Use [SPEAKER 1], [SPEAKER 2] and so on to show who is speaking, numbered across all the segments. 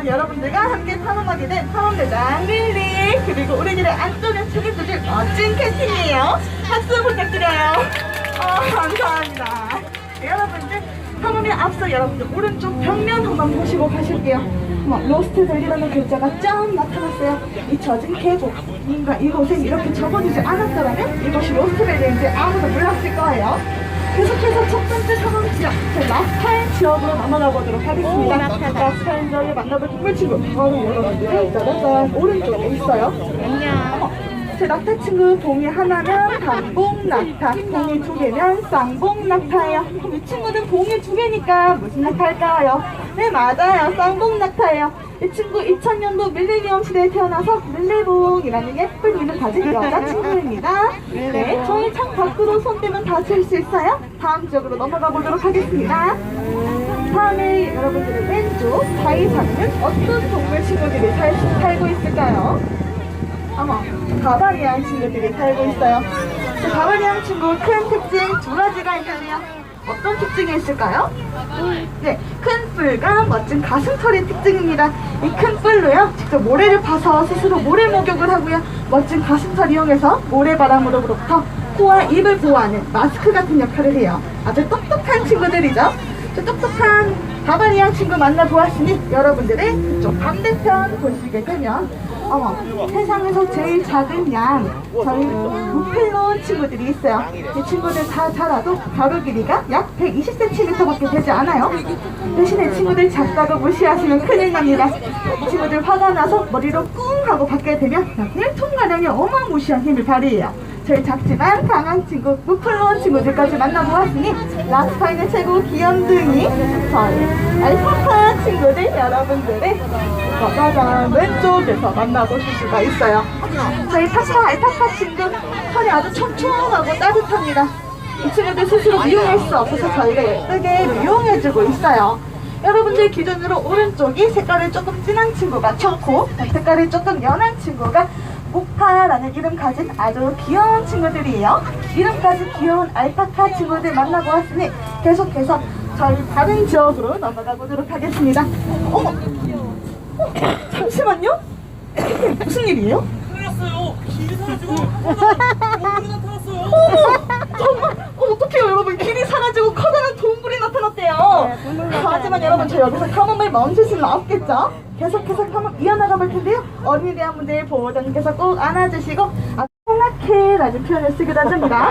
[SPEAKER 1] 오늘은 여러분들과 함께 탐험하게 된 탐험대장 릴리 그리고 우리들의 안쪽에 책임져줄 멋진 캐스팅이에요. 박수 부탁드려요. 어, 감사합니다. 네, 여러분들 탐험에 앞서 여러분들 오른쪽 벽면 한번 보시고 가실게요. 뭐, 로스트 밸리라는 글자가 짠 나타났어요. 이 젖은 계곡. 뭔가 이곳에 이렇게 적어지지 않았더라면 이것이 로스트 밸리인지 아무도 몰랐을 거예요. 계속해서 첫 번째 탐험 지역, 제 라스타인 지역으로 넘어가 보도록 하겠습니다. 라스타인 지역에 만나볼 동물 친구, 바로 여러분들 짜자잔 오른쪽에 있어요.
[SPEAKER 2] 안녕.
[SPEAKER 1] 제 낙타 친구 봉이 하나면 단봉 낙타, 봉이 두 개면 쌍봉 낙타예요. 그럼 이 친구는 봉이 두 개니까 무슨 낙타일까요? 네 맞아요, 쌍봉 낙타예요. 이 친구 2000년도 밀레니엄 시대에 태어나서 밀레봉이라는 예쁜 이름 가진 여자 친구입니다. 네, 저희 창 밖으로 손 떼면 다칠 수 있어요. 다음 지역으로 넘어가 보도록 하겠습니다. 다음에 여러분들의 왼쪽 사이사는 어떤 동물 친구들이 살, 살고 있을까요? 어머, 가바리안 친구들이 살고 있어요. 그 가바리안 친구 큰 특징 두 가지가 있는데요. 어떤 특징이 있을까요? 네, 큰 뿔과 멋진 가슴털이 특징입니다. 이 큰 뿔로요, 직접 모래를 파서 스스로 모래 목욕을 하고요. 멋진 가슴털 이용해서 모래바람으로부터 코와 입을 보호하는 마스크 같은 역할을 해요. 아주 똑똑한 친구들이죠. 저 똑똑한 바바리안 친구 만나보았으니 여러분들의 그쪽 반대편 보시게 되면 어머 세상에서 제일 작은 양. 저희 루펠론 친구들이 있어요. 이 친구들 다 자라도 가로 길이가 약 120cm밖에 되지 않아요. 대신에 친구들 작다고 무시하시면 큰일 납니다. 이 친구들 화가 나서 머리로 꿍 하고 받게 되면 약 1톤가량의 어마무시한 힘을 발휘해요. 저희 작지만 강한 친구, 무플로운 친구들까지 만나보았으니 라스파인의 최고 귀염둥이 저희 알파카 친구들 여러분들의 짜잔 왼쪽에서 만나보실 수가 있어요. 저희 타카 알파카 친구 털이 아주 촘촘하고 따뜻합니다. 이 친구들 스스로 미용할 수 없어서 저희가 예쁘게 미용해주고 있어요. 여러분들 기준으로 오른쪽이 색깔이 조금 진한 친구가 초코, 색깔이 조금 연한 친구가 모카라는 이름 가진 아주 귀여운 친구들이에요. 이름까지 귀여운 알파카 친구들 만나보았으니 계속해서 저희 다른 지역으로 넘어가 보도록 하겠습니다. 어머! 어, 잠시만요? 무슨 일이에요?
[SPEAKER 3] 틀렸어요. 길이 사라지고 동물이 나타났어요.
[SPEAKER 1] 어머! 정말 어, 어떡해요 여러분 길이 사라지고 커다란 동굴이 나타났대요 하지만 여러분 저 여기서 탐험을 멈출 수는 없겠죠 계속해서 탐험 이어나가 볼 텐데요 어린이 대학분들 보호자님께서 꼭 안아주시고 아, 홍학해라는 표현을 쓰기도 하답니다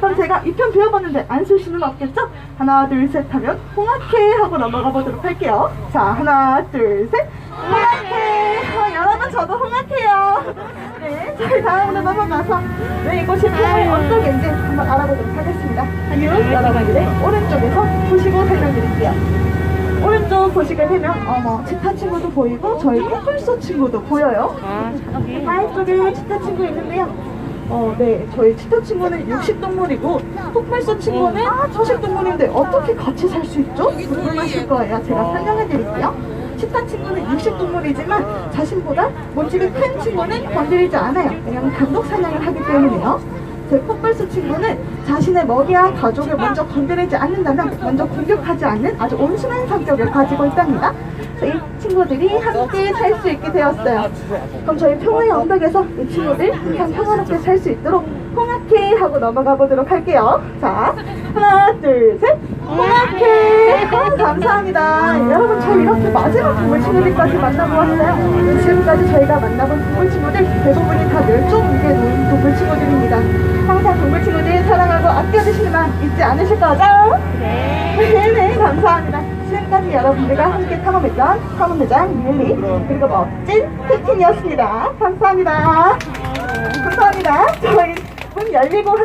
[SPEAKER 1] 그럼 제가 이 편 배워봤는데 안 쓸 수는 없겠죠? 하나 둘 셋 하면 홍학해 하고 넘어가 보도록 할게요 자 하나 둘 셋 홍학해 어, 여러분 저도 홍학해요. 네 저희 다음으로 넘어가서 네 이곳이 탐험의 언덕인지 한번 알아보도록 하겠습니다. 쭉 여러분들의 오른쪽에서 보시고 설명드릴게요. 오른쪽 보시게 되면 어머 치타 친구도 보이고 저희 코뿔소 친구도 보여요. 아래쪽에 치타 친구 있는데요. 어, 네, 저희 치타 친구는 육식 동물이고 폭발소 친구는 초식 동물인데 어떻게 같이 살 수 있죠? 궁금하실 거예요. 제가 설명해 드릴게요. 치타 친구는 육식 동물이지만 자신보다 몸집이 큰 친구는 건드리지 않아요. 왜냐하면 단독 사냥을 하기 때문에요. 제 폭발소 친구는 자신의 먹이와 가족을 먼저 건드리지 않는다면 먼저 공격하지 않는 아주 온순한 성격을 가지고 있답니다. 이 친구들이 함께 살 수 있게 되었어요. 그럼 저희 평화의 언덕에서 이 친구들 항상 평화롭게 살 수 있도록 홍학회 하고 넘어가 보도록 할게요. 자, 하나, 둘, 셋. 홍학회. 어, 감사합니다. 여러분, 마지막 동물 친구들까지 만나보았어요. 지금까지 저희가 만나본 동물 친구들 대부분이 다 멸종 위기에 놓인 동물 친구들입니다. 항상 동물 친구들 사랑하고 아껴주시는 마음 잊지 않으실 거죠? 네. 네, 감사합니다. 지금까지 여러분들과 함께 탐험했던 탐험대장 릴리 그리고 멋진 캡틴이었습니다. 감사합니다. 감사합니다. 저희 문 열리고